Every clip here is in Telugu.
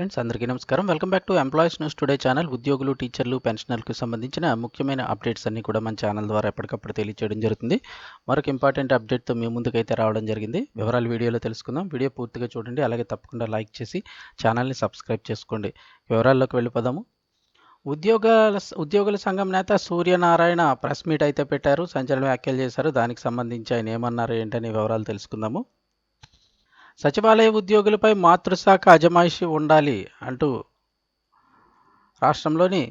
ఫ్రెండ్స్ అందరికీ నమస్కారం. Welcome back to employees news today channel ఉద్యోగులు టీచర్లు పెన్షనర్లకు సంబంధించిన ముఖ్యమైన అప్డేట్స్ అన్ని కూడా మన ఛానల్ ద్వారా ఎప్పటికప్పుడు తెలియజేయడం జరుగుతుంది. మరొక ఇంపార్టెంట్ అప్డేట్తో మీ ముందుకైతే రావడం జరిగింది. వివరాలు వీడియోలో తెలుసుకుందాం. వీడియో పూర్తిగా చూడండి. అలాగే తప్పకుండా లైక్ చేసి ఛానల్ని సబ్స్క్రైబ్ చేసుకోండి. వివరాల్లోకి వెళ్ళిపోదాము. ఉద్యోగాల ఉద్యోగుల సంఘం నేత సూర్యనారాయణ ప్రెస్ మీట్ అయితే పెట్టారు. సంచలన వ్యాఖ్యలు చేశారు. దానికి సంబంధించి ఆయన ఏమన్నారు ఏంటనే వివరాలు తెలుసుకుందాము. సచివాలయ ఉద్యోగులపై మాతృశాఖ అజమాయిషి ఉండాలి అంటూ రాష్ట్రంలోని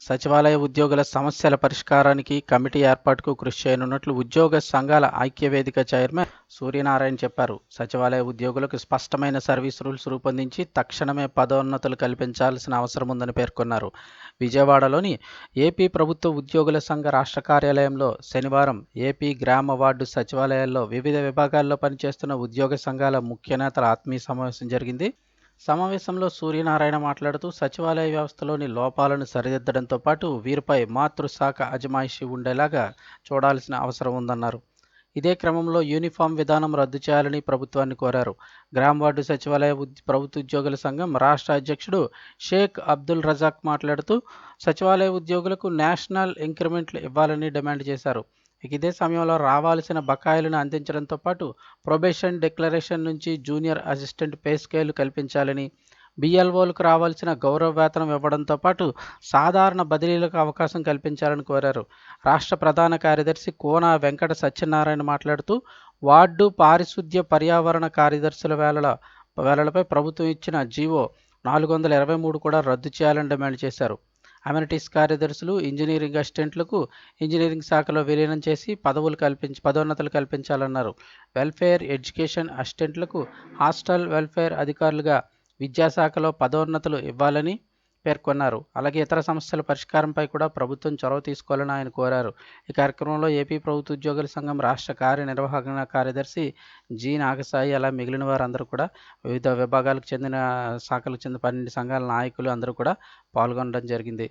సచివాలయ ఉద్యోగుల సమస్యల పరిష్కారానికి కమిటీ ఏర్పాటుకు కృషి చేయనున్నట్లు ఉద్యోగ సంఘాల ఐక్యవేదిక చైర్మన్ సూర్యనారాయణ చెప్పారు. సచివాలయ ఉద్యోగులకు స్పష్టమైన సర్వీస్ రూల్స్ రూపొందించి తక్షణమే పదోన్నతులు కల్పించాల్సిన అవసరం ఉందని పేర్కొన్నారు. విజయవాడలోని ఏపీ ప్రభుత్వ ఉద్యోగుల సంఘ రాష్ట్ర కార్యాలయంలో శనివారం ఏపీ గ్రామ వార్డు సచివాలయాల్లో వివిధ విభాగాల్లో పనిచేస్తున్న ఉద్యోగ సంఘాల ముఖ్య నేతల ఆత్మీయ సమావేశం జరిగింది. సమావేశంలో సూర్యనారాయణ మాట్లాడుతూ సచివాలయ వ్యవస్థలోని లోపాలను సరిదిద్దడంతో పాటు వీరిపై మాతృశాఖ అజమాయిషి ఉండేలాగా చూడాల్సిన అవసరం ఉందన్నారు. ఇదే క్రమంలో యూనిఫామ్ విధానం రద్దు చేయాలని ప్రభుత్వాన్ని కోరారు. గ్రామ వార్డు సచివాలయ ప్రభుత్వ ఉద్యోగుల సంఘం రాష్ట్ర అధ్యక్షుడు షేక్ అబ్దుల్ రజాక్ మాట్లాడుతూ సచివాలయ ఉద్యోగులకు నేషనల్ ఇంక్రిమెంట్లు ఇవ్వాలని డిమాండ్ చేశారు. ఇదే సమయంలో రావాల్సిన బకాయిలను అందించడంతో పాటు ప్రొబేషన్ డిక్లరేషన్ నుంచి జూనియర్ అసిస్టెంట్ పే స్కేల్ కల్పించాలని బిఎల్ఓలకు రావాల్సిన గౌరవ వేతనం ఇవ్వడంతో పాటు సాధారణ బదిలీలకు అవకాశం కల్పించాలని కోరారు. రాష్ట్ర ప్రధాన కార్యదర్శి కోన వెంకట సత్యనారాయణ మాట్లాడుతూ వార్డు పారిశుద్ధ్య పర్యావరణ కార్యదర్శుల వేళల వేళలపై ప్రభుత్వం ఇచ్చిన జీవో నాలుగు వందల ఇరవై మూడు కూడా రద్దు చేయాలని డిమాండ్ చేశారు. అమ్యూనిటీస్ కార్యదర్శులు ఇంజనీరింగ్ అసిస్టెంట్లకు ఇంజనీరింగ్ శాఖలో విలీనం చేసి పదవులు కల్పించి పదోన్నతులు కల్పించాలన్నారు. వెల్ఫేర్ ఎడ్యుకేషన్ అసిస్టెంట్లకు హాస్టల్ వెల్ఫేర్ అధికారులుగా విద్యాశాఖలో పదోన్నతులు ఇవ్వాలని పేర్కొన్నారు. అలాగే ఇతర సమస్యల పరిష్కారంపై కూడా ప్రభుత్వం చొరవ తీసుకోవాలని ఆయన కోరారు. ఈ కార్యక్రమంలో ఏపీ ప్రభుత్వ ఉద్యోగుల సంఘం రాష్ట్ర కార్యనిర్వహణ కార్యదర్శి జి నాగసాయి అలా మిగిలిన వారందరూ కూడా వివిధ విభాగాలకు చెందిన శాఖలకు చెందిన పన్నెండు సంఘాల నాయకులు అందరూ కూడా పాల్గొనడం జరిగింది.